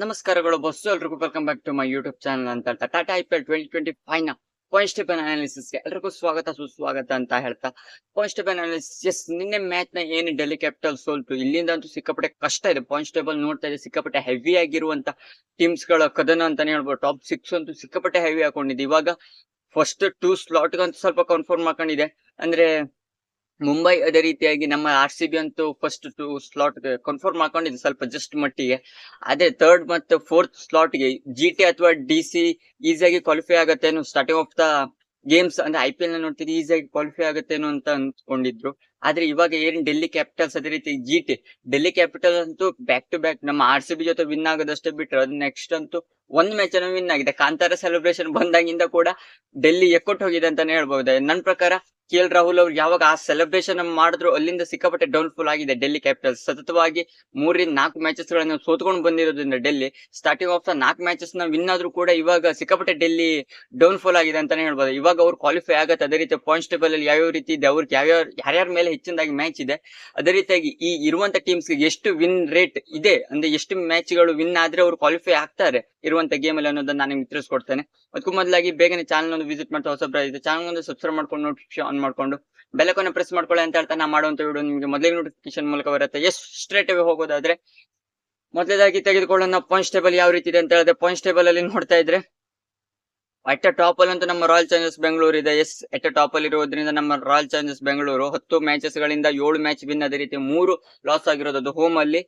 ನಮಸ್ಕಾರಗಳು ಬಸ್ಸು, ಎಲ್ರಿಗೂ welcome back to my YouTube channel ಅಂತ ಹೇಳ್ತಾ. Tata I P L twenty twenty ಫೈವ್ನ point step ಅನಾಲಿಸಿಸ್ಗೆ ಎಲ್ರಿಗೂ ಸ್ವಾಗತ, ಸುಸ್ವಾಗತ ಅಂತ ಹೇಳ್ತಾ. ಪಾಯಿಂಟ್ ಸ್ಟೆಪ್ ಅನಾಲಿಸಿಸ್ ಎಸ್ ನಿನ್ನೆ ಮ್ಯಾಚ್ನ ಏನು ಡೆಲ್ಲಿ ಕ್ಯಾಪಿಟಲ್ ಸೋಲ್ತು ಇಲ್ಲಿಂದ ಅಂತೂ ಸಿಕ್ಕಾಪಟ್ಟೆ ಕಷ್ಟ ಇದೆ. ಪಾಯಿಂಟ್ ಟೇಬಲ್ ನೋಡ್ತಾ ಇದೆ ಸಿಕ್ಕಾಪಟ್ಟೆ ಹೆವಿ ಆಗಿರುವಂತ ಟೀಮ್ಸ್ಗಳ ಕದನ ಅಂತಾನೆ ಹೇಳ್ಬೋದು. ಟಾಪ್ ಸಿಕ್ಸ್ ಅಂತೂ ಸಿಕ್ಕಾಪಟ್ಟೆ ಹೆವಿ ಹಾಕೊಂಡಿದೆ ಇವಾಗ ಫಸ್ಟ್ ಟೂ ಸ್ಲಾಟ್ ಗಂತೂ ಸ್ವಲ್ಪ ಕನ್ಫರ್ಮ್ ಹಾಕೊಂಡಿದೆ ಅಂದ್ರೆ ಮುಂಬೈ ಅದೇ ರೀತಿಯಾಗಿ ನಮ್ಮ ಆರ್ ಸಿ ಬಿ ಅಂತೂ ಫಸ್ಟ್ ಟು ಸ್ಲಾಟ್ ಕನ್ಫರ್ಮ್ ಹಾಕೊಂಡಿದ್ದು ಸ್ವಲ್ಪ ಜಸ್ಟ್ ಮಟ್ಟಿಗೆ. ಅದೇ ಥರ್ಡ್ ಮತ್ತು ಫೋರ್ತ್ ಸ್ಲಾಟ್ಗೆ ಜಿ ಟಿ ಅಥವಾ ಡಿ ಸಿ ಈಸಿಯಾಗಿ ಕ್ವಾಲಿಫೈ ಆಗತ್ತೇನೋ ಸ್ಟಾರ್ಟಿಂಗ್ ಆಫ್ ದ ಗೇಮ್ಸ್ ಅಂದ್ರೆ ಐ ಪಿ ಎಲ್ನ ನೋಡ್ತಿದ್ದೆ ಈಸಿಯಾಗಿ ಕ್ವಾಲಿಫೈ ಆಗತ್ತೇನೋ ಅಂತ ಅನ್ಕೊಂಡಿದ್ರು ಆದ್ರೆ ಇವಾಗ ಏನ್ ಡೆಲ್ಲಿ ಕ್ಯಾಪಿಟಲ್ಸ್ ಅದೇ ರೀತಿ ಜಿ ಟಿ ಡೆಲ್ಲಿ ಕ್ಯಾಪಿಟಲ್ ಅಂತೂ ಬ್ಯಾಕ್ ಟು ಬ್ಯಾಕ್ ನಮ್ಮ ಆರ್ ಸಿ ಬಿ ಜೊತೆ ವಿನ್ ಆಗೋದಷ್ಟೇ ಬಿಟ್ರೆ ಅದು ನೆಕ್ಸ್ಟ್ ಅಂತೂ ಒಂದ್ ಮ್ಯಾಚ್ ಅನ್ನು ವಿನ್ ಆಗಿದೆ. ಕಾಂತಾರ ಸೆಲೆಬ್ರೇಷನ್ ಬಂದಾಗಿಂದ ಕೂಡ ಡೆಲ್ಲಿ ಎಕ್ಕೊಟ್ಟು ಹೋಗಿದೆ ಅಂತಾನೆ ಹೇಳ್ಬಹುದು. ನನ್ನ ಪ್ರಕಾರ ಕೆ ಎಲ್ ರಾಹುಲ್ ಅವ್ರು ಯಾವಾಗ ಆ ಸೆಲೆಬ್ರೇಷನ್ ಮಾಡಿದ್ರು, ಅಲ್ಲಿಂದ ಸಿಕ್ಕಾಪಟ್ಟೆ ಡೌನ್ಫಾಲ್ ಆಗಿದೆ ಡೆಲ್ಲಿ ಕ್ಯಾಪಿಟಲ್ಸ್ ಸತತವಾಗಿ ಮೂರಿಂದ ನಾಲ್ಕು ಮ್ಯಾಚಸ್ ಗಳನ್ನ ಸೋತ್ಕೊಂಡು ಬಂದಿರೋದ್ರಿಂದ ಡೆಲ್ಲಿ ಸ್ಟಾರ್ಟಿಂಗ್ ಆಫ್ ದ ನಾಲ್ಕು ಮ್ಯಾಚಸ್ನ ವಿನ್ ಆದ್ರೂ ಕೂಡ ಇವಾಗ ಸಿಕ್ಕಾಪಟ್ಟೆ ಡೆಲ್ಲಿ ಡೌನ್ಫಾಲ್ ಆಗಿದೆ ಅಂತಾನೆ ಹೇಳ್ಬೋದು. ಇವಾಗ ಅವ್ರು ಕ್ವಾಲಿಫೈ ಆಗತ್ತೆ, ಅದೇ ರೀತಿ ಪಾಯಿಂಟ್ಸ್ ಟೇಬಲ್ ಅಲ್ಲಿ ಯಾವ್ಯಾವ ರೀತಿ ಇದೆ, ಅವ್ರಿಗೆ ಯಾವ್ಯಾವ, ಯಾರ್ಯಾರ ಮೇಲೆ ಹೆಚ್ಚಿನದಾಗಿ ಮ್ಯಾಚ್ ಇದೆ, ಅದೇ ರೀತಿಯಾಗಿ ಈ ಇರುವಂತ ಟೀಮ್ಸ್ ಎಷ್ಟು ವಿನ್ ರೇಟ್ ಇದೆ, ಅಂದ್ರೆ ಎಷ್ಟು ಮ್ಯಾಚ್ಗಳು ವಿನ್ ಆದ್ರೆ ಅವ್ರು ಕ್ವಾಲಿಫೈ ಆಗ್ತಾರೆ ಇರುವಂತ ಗೇಮ್ ಅಲ್ಲಿ ಅನ್ನೋದನ್ನ ನಾನು ತಿಳಿಸ್ಕೊಡ್ತೇನೆ. ಅದಕ್ಕೂ ಮೊದಲಾಗಿ ಬೇಗನೆ ಚಾನಲ್ ಒಂದು ವಿಸಿಟ್ ಮಾಡ್ತಾ ಹೊಸಬ್ರ ಇದೆ ಚಾನಲ್ ಒಂದು ಸಬ್ಸ್ಕ್ರೈಬ್ ಮಾಡ್ಕೊಂಡು ನೋಟಿಫಿಕೇಶನ್ ಮಾಡ್ಕೊಂಡು ಬೆಲಕನ್ನ ಪ್ರೆಸ್ ಮಾಡ್ಕೊಳ್ಳಿ ಅಂತ ಹೇಳ್ತಾ ನಾ ಮಾಡುವಂತ ವಿಡಿಯೋ ನಿಮಗೆ ಮೊದಲಿಗೆ ನೋಟಿಫಿಕೇಶನ್ ಮೂಲಕ ಬರುತ್ತೆ. ಎಷ್ಟು ಸ್ಟ್ರೇಟ್ ಅವೇ ಹೋಗೋದಾದ್ರೆ ಮೊದಲೇದಾಗಿ ತೆಗೆದುಕೊಳ್ಳೋಣ ಪಾಯಿಂಟ್ ಟೇಬಲ್ ಯಾವ ರೀತಿ ಇದೆ ಅಂತ ಹೇಳಿದ್ರೆ ಪಾಯಿಂಟ್ ಟೇಬಲ್ ಅಲ್ಲಿ ನೋಡ್ತಾ ಇದ್ರೆ ಅಟ್ ಟಾಪ್ ಅಲ್ಲಿ ಅಂತೂ ನಮ್ಮ ರಾಯಲ್ ಚಾಲೆಂಜರ್ಸ್ ಬೆಂಗಳೂರು ಇದೆ. ಎಸ್ ಎಟ್ ಟಾಪ್ ಅಲ್ಲಿ ಇರೋದ್ರಿಂದ ನಮ್ಮ ರಾಯಲ್ ಚಾಲೆಂಜರ್ಸ್ ಬೆಂಗಳೂರು ಹತ್ತು ಮ್ಯಾಚಸ್ ಗಳಿಂದ ಏಳು ಮ್ಯಾಚ್ ವಿನ್ ಅದೇ ರೀತಿ ಮೂರು ಲಾಸ್ ಆಗಿರೋದು. ಹೋಮ್ ಅಲ್ಲಿ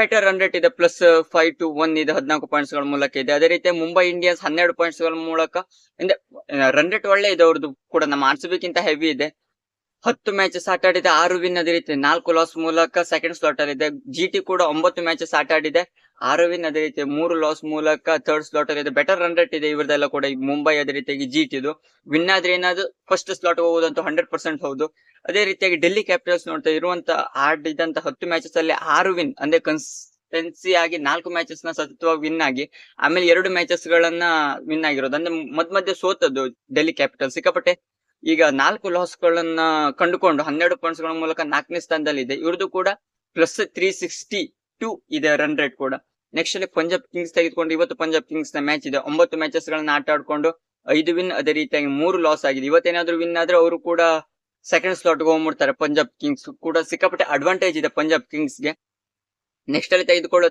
ಬೆಟರ್ ರನ್ ರೇಟ್ ಇದೆ ಪ್ಲಸ್ ಫೈವ್ ಟು ಒನ್ ಇದೆ, ಹದಿನಾಲ್ಕು ಪಾಯಿಂಟ್ಸ್ಗಳ ಮೂಲಕ ಇದೆ. ಅದೇ ರೀತಿ ಮುಂಬೈ ಇಂಡಿಯನ್ಸ್ ಹನ್ನೆರಡು ಪಾಯಿಂಟ್ಸ್ಗಳ ಮೂಲಕ ರನ್ ರೇಟ್ ಒಳ್ಳೆ ಇದೆ ಅವ್ರದ್ದು ಕೂಡ ನಮ್ಮ ಆರ್ ಹೆವಿ ಇದೆ. ಹತ್ತು ಮ್ಯಾಚಸ್ ಆಟ ಆಡಿದೆ, ಆರು ವಿನ್ ಅದೇ ರೀತಿ. ನಾಲ್ಕು ಲಾಸ್ ಮೂಲಕ ಸೆಕೆಂಡ್ ಸ್ಲಾಟ್ ಅಲ್ಲಿ ಇದೆ. ಜಿ ಟಿ ಕೂಡ ಒಂಬತ್ತು ಮ್ಯಾಚಸ್ ಆಟ ಆಡಿದೆ, ಆರು ವಿನ್ ಅದೇ ರೀತಿ. ಮೂರು ಲಾಸ್ ಮೂಲಕ ಥರ್ಡ್ ಸ್ಲಾಟ್ ಅಲ್ಲಿ ಇದೆ. ಬೆಟರ್ ರನ್ ರೇಟ್ ಇದೆ ಇವ್ರದೆಲ್ಲ ಕೂಡ ಮುಂಬೈ ಅದೇ ರೀತಿಯಾಗಿ ಜಿ ಟಿದು ವಿನ್ ಆದ್ರೆ ಏನಾದ್ರು ಫಸ್ಟ್ ಸ್ಲಾಟ್ ಹೋಗುವುದಂತೂ ಹಂಡ್ರೆಡ್ ಪರ್ಸೆಂಟ್ ಹೌದು. ಅದೇ ರೀತಿಯಾಗಿ ಡೆಲ್ಲಿ ಕ್ಯಾಪಿಟಲ್ಸ್ ನೋಡ್ತಾ ಇರುವಂತ ಆಡಿದಂತ ಹತ್ತು ಮ್ಯಾಚಸ್ ಅಲ್ಲಿ ಆರು ವಿನ್ ಅಂದ್ರೆ ಕನ್ಸಿಸ್ಟೆನ್ಸಿ ಆಗಿ ನಾಲ್ಕು ಮ್ಯಾಚಸ್ನ ಸತತವಾಗಿ ವಿನ್ ಆಗಿ, ಆಮೇಲೆ ಎರಡು ಮ್ಯಾಚಸ್ ಗಳನ್ನ ವಿನ್ ಆಗಿರೋದು. ಅಂದ್ರೆ ಮಧ್ಯ ಮಧ್ಯೆ ಸೋತದ್ದು ಡೆಲ್ಲಿ ಕ್ಯಾಪಿಟಲ್ ಸಿಕ್ಕಾಪಟ್ಟೆ ಈಗ ನಾಲ್ಕು ಲಾಸ್ ಗಳನ್ನ ಕಂಡುಕೊಂಡು, ಹನ್ನೆರಡು ಪಾಯಿಂಟ್ಸ್ಗಳ ಮೂಲಕ ನಾಲ್ಕನೇ ಸ್ಥಾನದಲ್ಲಿ ಇದೆ. ಇವ್ರದ್ದು ಕೂಡ ಪ್ಲಸ್ ತ್ರೀ ಸಿಕ್ಸ್ಟಿ ಟೂ ಇದೆ ರನ್ ರೇಟ್ ಕೂಡ. ನೆಕ್ಸ್ಟ್ ಅಲ್ಲಿ ಪಂಜಾಬ್ ಕಿಂಗ್ಸ್ ತೆಗೆದುಕೊಂಡು ಇವತ್ತು ಪಂಜಾಬ್ ಕಿಂಗ್ಸ್ನ ಮ್ಯಾಚ್ ಇದೆ. ಒಂಬತ್ತು ಮ್ಯಾಚಸ್ ಗಳನ್ನ ಆಟ ಆಡ್ಕೊಂಡು ಐದು ವಿನ್ ಅದೇ ರೀತಿಯಾಗಿ ಮೂರು ಲಾಸ್ ಆಗಿದೆ. ಇವತ್ತೇನಾದ್ರೂ ವಿನ್ ಆದ್ರೆ ಅವರು ಕೂಡ ಸೆಕೆಂಡ್ ಸ್ಲಾಟ್ ಹೋಗ್ಬಿಡ್ತಾರೆ ಪಂಜಾಬ್ ಕಿಂಗ್ಸ್ ಕೂಡ ಸಿಕ್ಕಾಪಟ್ಟೆ ಅಡ್ವಾಂಟೇಜ್ ಇದೆ ಪಂಜಾಬ್ ಕಿಂಗ್ಸ್ಗೆ. ನೆಕ್ಸ್ಟ್ ಅಲ್ಲಿ ತೆಗೆದುಕೊಳ್ಳೋ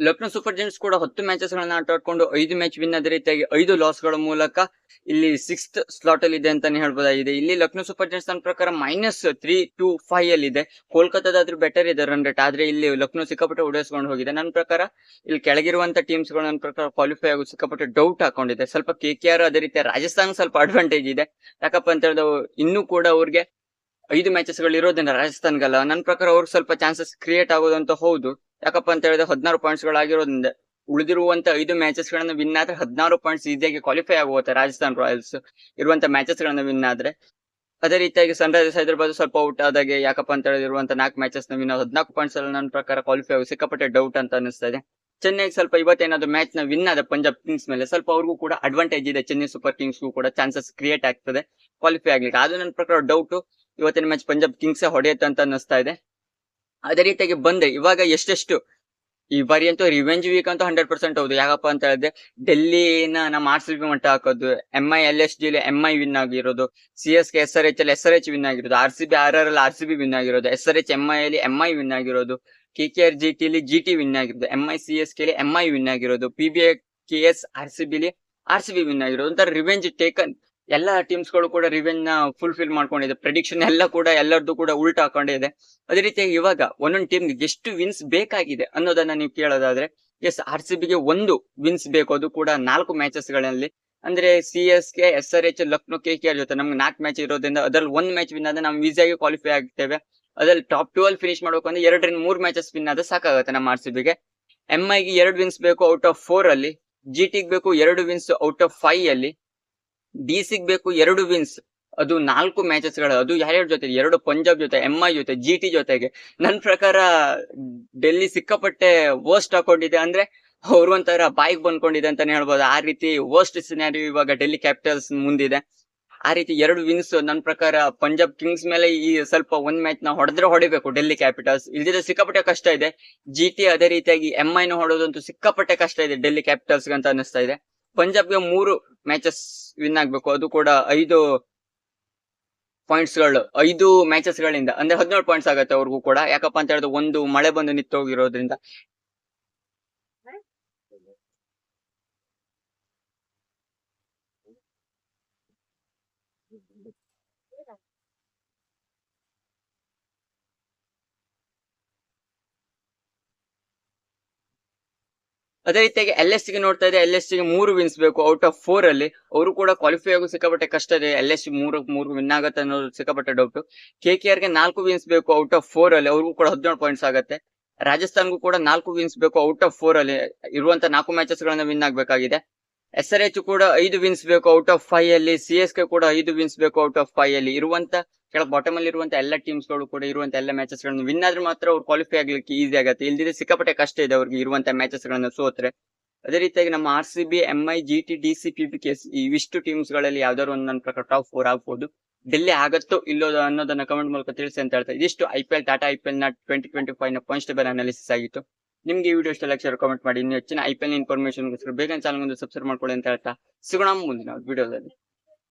ಲಕ್ನೋ ಸೂಪರ್ ಜೈಂಟ್ಸ್ ಕೂಡ ಹತ್ತು ಮ್ಯಾಚಸ್ ಗಳನ್ನ ಆಟ ಆಡ್ಕೊಂಡು ಐದು ಮ್ಯಾಚ್ ವಿನ್ ಅದೇ ರೀತಿಯಾಗಿ ಐದು ಲಾಸ್ಗಳ ಮೂಲಕ ಇಲ್ಲಿ ಸಿಕ್ಸ್ತ್ ಸ್ಲಾಟ್ ಅಲ್ಲಿ ಇದೆ ಅಂತಾನೆ ಹೇಳ್ಬೋದಾಗಿದೆ. ಇಲ್ಲಿ ಲಕ್ನೋ ಸೂಪರ್ ಜೈಂಟ್ಸ್ ನನ್ನ ಪ್ರಕಾರ ಮೈನಸ್ ತ್ರೀ ಟು ಫೈವ್ ಅಲ್ಲಿ ಇದೆ. ಕೋಲ್ಕತ್ತಾದ್ರೂ ಬೆಟರ್ ಇದೆ ರನ್ ರೇಟ್ ಆದ್ರೆ ಇಲ್ಲಿ ಲಕ್ನೋ ಸಿಕ್ಕಾಪಟ್ಟೆ ಉಡೇಸ್ಕೊಂಡು ಹೋಗಿದೆ. ನನ್ನ ಪ್ರಕಾರ ಇಲ್ಲಿ ಕೆಳಗಿರುವಂತ ಟೀಮ್ಸ್ಗಳು ನನ್ನ ಪ್ರಕಾರ ಕ್ವಾಲಿಫೈ ಆಗೋದು ಸಿಕ್ಕಾಪಟ್ಟೆ ಡೌಟ್ ಹಾಕೊಂಡಿದೆ. ಸ್ವಲ್ಪ ಕೆ ಕೆ ಆರ್ ಅದೇ ರೀತಿ ರಾಜಸ್ಥಾನ ಸ್ವಲ್ಪ ಅಡ್ವಾಂಟೇಜ್ ಇದೆ. ಯಾಕಪ್ಪ ಅಂತ ಹೇಳಿದ್ರೆ ಇನ್ನೂ ಕೂಡ ಅವ್ರಿಗೆ ಐದು ಮ್ಯಾಚಸ್ಗಳು ಇರೋದ್ರಿಂದ ರಾಜಸ್ಥಾನ್ಗಲ್ಲ. ನನ್ನ ಪ್ರಕಾರ ಅವ್ರಿಗೆ ಸ್ವಲ್ಪ ಚಾನ್ಸಸ್ ಕ್ರಿಯೇಟ್ ಆಗೋದಂತ ಹೌದು. ಯಾಕಪ್ಪ ಅಂತ ಹೇಳಿದ್ರೆ ಹದಿನಾರು ಪಾಯಿಂಟ್ಸ್ ಗಳಾಗಿರೋದ್ರಿಂದ ಉಳಿದಿರುವಂತ ಐದು ಮ್ಯಾಚಸ್ ಗಳನ್ನ ವಿನ್ ಆದ್ರೆ ಹದಿನಾರು ಪಾಯಿಂಟ್ಸ್ ಈಸಿಯಾಗಿ ಕ್ವಾಲಿಫೈ ಆಗುತ್ತೆ ರಾಜಸ್ಥಾನ್ ರಾಯಲ್ಸ್ ಇರುವಂತ ಮ್ಯಾಚಸ್ ಗಳನ್ನ ವಿನ್ ಆದ್ರೆ. ಅದೇ ರೀತಿಯಾಗಿ ಸನ್ ರೈಸರ್ಸ್ ಹೈದರಾಬಾದ್ ಸ್ವಲ್ಪ ಔಟ್ ಆದಾಗೆ ಯಾಕಪ್ಪ ಅಂತ ಹೇಳಿರುವಂತ ನಾಲ್ಕು ಮ್ಯಾಚಸ್ನ ವಿನ್ ಹದಿನಾಲ್ಕು ಪಾಯಿಂಟ್ಸ್ ಅಲ್ಲಿ ನನ್ನ ಪ್ರಕಾರ ಕ್ವಾಲಿಫೈ ಆಗಿ ಸಿಕ್ಕಾಪಟ್ಟೆ ಡೌಟ್ ಅಂತ ಅನಿಸ್ತಾ ಇದೆ ಚೆನ್ನೈಗೆ ಸ್ವಲ್ಪ ಇವತ್ತೇನಾದ್ರು ಮ್ಯಾಚ್ನ ವಿನ್ ಆದ ಪಂಜಾಬ್ ಕಿಂಗ್ಸ್ ಮೇಲೆ ಸ್ವಲ್ಪ ಅವ್ರಿಗೂ ಕೂಡ ಅಡ್ವಾಂಟೇಜ್ ಇದೆ. ಚೆನ್ನೈ ಸೂಪರ್ ಕಿಂಗ್ಸ್ ಕೂಡ ಚಾನ್ಸಸ್ ಕ್ರಿಯೇಟ್ ಆಗ್ತದೆ. ಕ್ವಾಲಿಫೈ ಆಗ್ಲಿಕ್ಕೆ. ಅದು ನನ್ನ ಪ್ರಕಾರ ಡೌಟ್ ಇವತ್ತಿನ ಮ್ಯಾಚ್ ಪಂಜಾಬ್ ಕಿಂಗ್ಸ್ ಹೊಡೆಯುತ್ತೆ ಅಂತ ಅನಿಸ್ತಾ ಇದೆ. ಅದೇ ರೀತಿಯಾಗಿ ಬಂದೆ. ಇವಾಗ ಎಷ್ಟೆಷ್ಟು? ಈ ಬಾರಿ ಅಂತೂ ರಿವೆಂಜ್ ವೀಕ್ ಅಂತೂ ಹಂಡ್ರೆಡ್ ಪರ್ಸೆಂಟ್ ಹೌದು. ಯಾಕಪ್ಪ ಅಂತ ಹೇಳಿದ್ರೆ ಡೆಲ್ಲಿನ ನಮ್ಮ ಆರ್ ಸಿ ಬಿ ಮಟ್ಟ ಹಾಕೋದು ಎಂ ಐ ಎಲ್ ಎಸ್ ಜಿಲಿ ಎಂ ಐ ವಿನ್ ಆಗಿರೋದು C S K S R H ಅಲ್ಲಿ ಎಸ್ ಆರ್ ಎಚ್ ವಿನ್ ಆಗಿರೋದು, R C B R R ಅಲ್ಲಿ ಆರ್ ಸಿ ಬಿ ವಿನ್ ಆಗಿರೋದು S R H M I ಅಲ್ಲಿ M I win ಆಗಿರೋದು K K R G T ಅಲ್ಲಿ G T win ಆಗಿರೋದು M I C S K M I win ಆಗಿರೋದು P B K S R C ಬಿಲಿ R C B win ಆಗಿರೋದು. ಒಂಥರ revenge taken ಎಲ್ಲಾ ಟೀಮ್ಸ್ಗಳು ಕೂಡ ರಿವೆಂಜ್ನ fulfil ಮಾಡ್ಕೊಂಡಿದೆ. Prediction ಎಲ್ಲ ಕೂಡ ಎಲ್ಲರದ್ದು ಕೂಡ ಉಲ್ಟಾ ಹಾಕೊಂಡಿದೆ. ಅದೇ ರೀತಿ ಇವಾಗ ಒಂದೊಂದು ಟೀಮ್ಗೆ ಎಷ್ಟು ವಿನ್ಸ್ ಬೇಕಾಗಿದೆ ಅನ್ನೋದನ್ನ ನೀವು ಕೇಳೋದಾದ್ರೆ ಎಸ್ ಆರ್ ಸಿ ಬಿಗೆ ಒಂದು ವಿನ್ಸ್ ಬೇಕು. ಅದು ಕೂಡ ನಾಲ್ಕು ಮ್ಯಾಚಸ್ಗಳಲ್ಲಿ. ಅಂದ್ರೆ C S K S R H Lucknow K K ಜೊತೆ ನಮ್ಗೆ ನಾಲ್ಕು ಮ್ಯಾಚ್ ಇರೋದ್ರಿಂದ ಅದ್ರಲ್ಲಿ ಒಂದ್ ಮ್ಯಾಚ್ ವಿನ್ ಆದ್ರೆ ನಾವು ಈಸಿಯಾಗಿ ಕ್ವಾಲಿಫೈ ಆಗ್ತೇವೆ. ಅದ್ರಲ್ಲಿ ಟಾಪ್ ಟೂ ಅಲ್ಲಿ ಫಿನಿಶ್ ಮಾಡಬೇಕು ಅಂದ್ರೆ ಎರಡರಿಂದ ಮೂರು ಮ್ಯಾಚಸ್ ವಿನ್ ಆದ್ರೆ ಸಾಕಾಗುತ್ತೆ ನಮ್ಮ ಆರ್ ಸಿ ಬಿಗೆ ಎಂ ಐಗೆ ಎರಡು ವಿನ್ಸ್ ಬೇಕು ಔಟ್ ಆಫ್ ಫೋರ್ ಅಲ್ಲಿ. ಜಿ ಟಿಗೆ ಬೇಕು ಎರಡು ವಿನ್ಸ್ ಔಟ್ ಆಫ್ ಫೈವ್ ಅಲ್ಲಿ. ಡಿ ಸಿಗ್ ಬೇಕು ಎರಡು ವಿನ್ಸ್ ಅದು ನಾಲ್ಕು ಮ್ಯಾಚಸ್ಗಳು. ಅದು ಯಾರ್ಯಾರ ಜೊತೆ ಎರಡು ಪಂಜಾಬ್ ಜೊತೆ, ಎಂ ಐ ಜೊತೆ ಜಿ ಟಿ ಜೊತೆಗೆ. ನನ್ನ ಪ್ರಕಾರ, ಡೆಲ್ಲಿ ಸಿಕ್ಕಾಪಟ್ಟೆ ವರ್ಸ್ಟ್ ಹಾಕೊಂಡಿದೆ ಅಂದ್ರೆ ಅವ್ರು ಒಂಥರ ಬಾಯಿಗೆ ಬಂದ್ಕೊಂಡಿದೆ ಅಂತಾನೆ ಹೇಳ್ಬೋದು. ಆ ರೀತಿ ವರ್ಸ್ಟ್ ಸಿನಾರಿ ಇವಾಗ ಡೆಲ್ಲಿ ಕ್ಯಾಪಿಟಲ್ಸ್ ಮುಂದಿದೆ. ಆ ರೀತಿ ಎರಡು ವಿನ್ಸ್ ನನ್ನ ಪ್ರಕಾರ ಪಂಜಾಬ್ ಕಿಂಗ್ಸ್ ಮೇಲೆ ಈ ಸ್ವಲ್ಪ ಒಂದ್ ಮ್ಯಾಚ್ನ ಹೊಡೆದ್ರೆ ಹೊಡಿಬೇಕು ಡೆಲ್ಲಿ ಕ್ಯಾಪಿಟಲ್ಸ್ ಇಲ್ದಿದ್ರೆ ಸಿಕ್ಕಾಪಟ್ಟೆ ಕಷ್ಟ ಇದೆ. ಜಿ ಟಿ ಅದೇ ರೀತಿಯಾಗಿ, ಎಂ ನ ಹೊಡೋದಂತೂ ಸಿಕ್ಕಾಪಟ್ಟೆ ಕಷ್ಟ ಇದೆ ಡೆಲ್ಲಿ ಕ್ಯಾಪಿಟಲ್ಸ್ ಅಂತ ಅನಿಸ್ತಾ ಇದೆ. ಪಂಜಾಬ್ಗೆ ಮೂರು ಮ್ಯಾಚಸ್ ವಿನ್ ಆಗ್ಬೇಕು. ಅದು ಕೂಡ ಐದು ಪಾಯಿಂಟ್ಸ್ಗಳು, ಐದು ಮ್ಯಾಚಸ್ ಗಳಿಂದ. ಅಂದ್ರೆ ಹದಿನೇಳು ಪಾಯಿಂಟ್ಸ್ ಆಗತ್ತೆ ಅವ್ರಿಗೂ ಕೂಡ. ಯಾಕಪ್ಪ ಅಂತ ಹೇಳಿದ್ರೆ ಒಂದು ಮಳೆ ಬಂದು ನಿಂತೋಗಿರೋದ್ರಿಂದ. ಅದೇ ರೀತಿಯಾಗಿ ಎಲ್ ಎಸ್ಗೆ ನೋಡ್ತಾ ಇದೆ ಎಲ್ ಎಸ್ಗೆ ಮೂರು ವಿನ್ಸ್ ಬೇಕು. ಔಟ್ ಆಫ್ ಫೋರ್ ಅಲ್ಲಿ ಅವರು ಕೂಡ ಕ್ವಾಲಿಫೈ ಆಗೋ ಸಿಕ್ಕಾಪಟ್ಟೆ ಕಷ್ಟ ಇದೆ. ಎಲ್ ಎಸ್ ಮೂರು ಮೂರು ವಿನ್ ಆಗುತ್ತೆ ಅನ್ನೋದು ಸಿಕ್ಕಾಪಟ್ಟೆ ಡೌಟ್ ಕೆ ಕೆ ಆರ್ಗೆ ನಾಲ್ಕು ವಿನ್ಸ್ ಬೇಕು ಔಟ್ ಆಫ್ ಫೋರ್ ಅಲ್ಲಿ. ಅವ್ರಿಗೂ ಕೂಡ ಹದಿನೇಳು ಪಾಯಿಂಟ್ಸ್ ಆಗುತ್ತೆ. ರಾಜಸ್ಥಾನ್ಗೂ ಕೂಡ ನಾಲ್ಕು ವಿನ್ಸ್ ಬೇಕು ಔಟ್ ಆಫ್ ಫೋರ್ ಅಲ್ಲಿ. ಇರುವಂತ ನಾಲ್ಕು ಮ್ಯಾಚಸ್ ಗಳನ್ನ ವಿನ್ ಆಗಬೇಕಾಗಿದೆ. ಎಸ್ ಆರ್ ಎಚ್ ಕೂಡ ಐದು ವಿನ್ಸ್ ಬೇಕು ಔಟ್ ಆಫ್ ಫೈವ್ ಅಲ್ಲಿ. ಸಿ ಎಸ್ ಕೆ ಕೂಡ ಐದು ವಿನ್ಸ್ ಬೇಕು ಔಟ್ ಆಫ್ ಫೈವ್ ಅಲ್ಲಿ. ಇರುವಂತ ಕೆಳ ಬಾಟಮ್ ಅಲ್ಲಿ ಇರುವಂತ ಎಲ್ಲ ಟೀಮ್ಸ್ಗಳು ಕೂಡ ಇರುವಂತ ಎಲ್ಲ ಮ್ಯಾಚಸ್ಗಳನ್ನು ವಿನ್ ಆದ್ರೆ ಮಾತ್ರ ಅವ್ರು ಕ್ವಾಲಿಫೈ ಆಗ್ಲಿಕ್ಕೆ ಈಸಿ ಆಗುತ್ತೆ. ಇಲ್ದಿದ್ರೆ ಸಿಕ್ಕಾಪಟ್ಟೆ ಕಷ್ಟ ಇದೆ ಅವ್ರಿಗೆ ಇರುವಂತ ಮ್ಯಾಚಸ್ ಗಳನ್ನ ಸೋತ್ರೆ. ಅದೇ ರೀತಿಯಾಗಿ ನಮ್ಮ R C B M I G T D C P B ಕೆಸ್ ಇವಿಷ್ಟು ಟೀಮ್ಸ್ಗಳಲ್ಲಿ ಯಾವ್ದಾದ್ರು ಒಂದು ನನ್ನ ಪ್ರಕಾರ ಟಾಪ್ ಫೋರ್ ಆಗ್ಬೋದು. ಡೆಲ್ಲಿ ಆಗತ್ತೋ ಇಲ್ಲೋ ಅನ್ನೋದನ್ನ ಕಮೆಂಟ್ ಮೂಲಕ ತಿಳಿಸಿ ಅಂತ ಹೇಳ್ತಾ ಇದಿಷ್ಟು I P L Tata I P ಎಲ್ನ twenty twenty ಫೈವ್ನ ಕಾನ್ಸ್ಟೇಬಲ್ ಅನಾಲಿಸಿಸ್ ಆಗಿತ್ತು. ನಿಮ್ಗೆ ಈ ವಿಡಿಯೋ ಇಷ್ಟ ಲಕ್ಷ ಕಮೆಂಟ್ ಮಾಡಿ. ಇನ್ನು ಹೆಚ್ಚಿನ ಐ ಪಿ ಎಲ್ ಇನ್ಫಾರ್ಮೇಶನ್ ಬೇಗ ಚಾನಲ್ ಒಂದು ಸಬ್ಸ್ಕ್ರೈಬ್ ಮಾಡ್ಕೊಳ್ಳಿ ಅಂತ ಹೇಳ್ತಾ. ಸಿಗೋಣ ಮುಂದಿನ ವಿಡಿಯೋದಲ್ಲಿ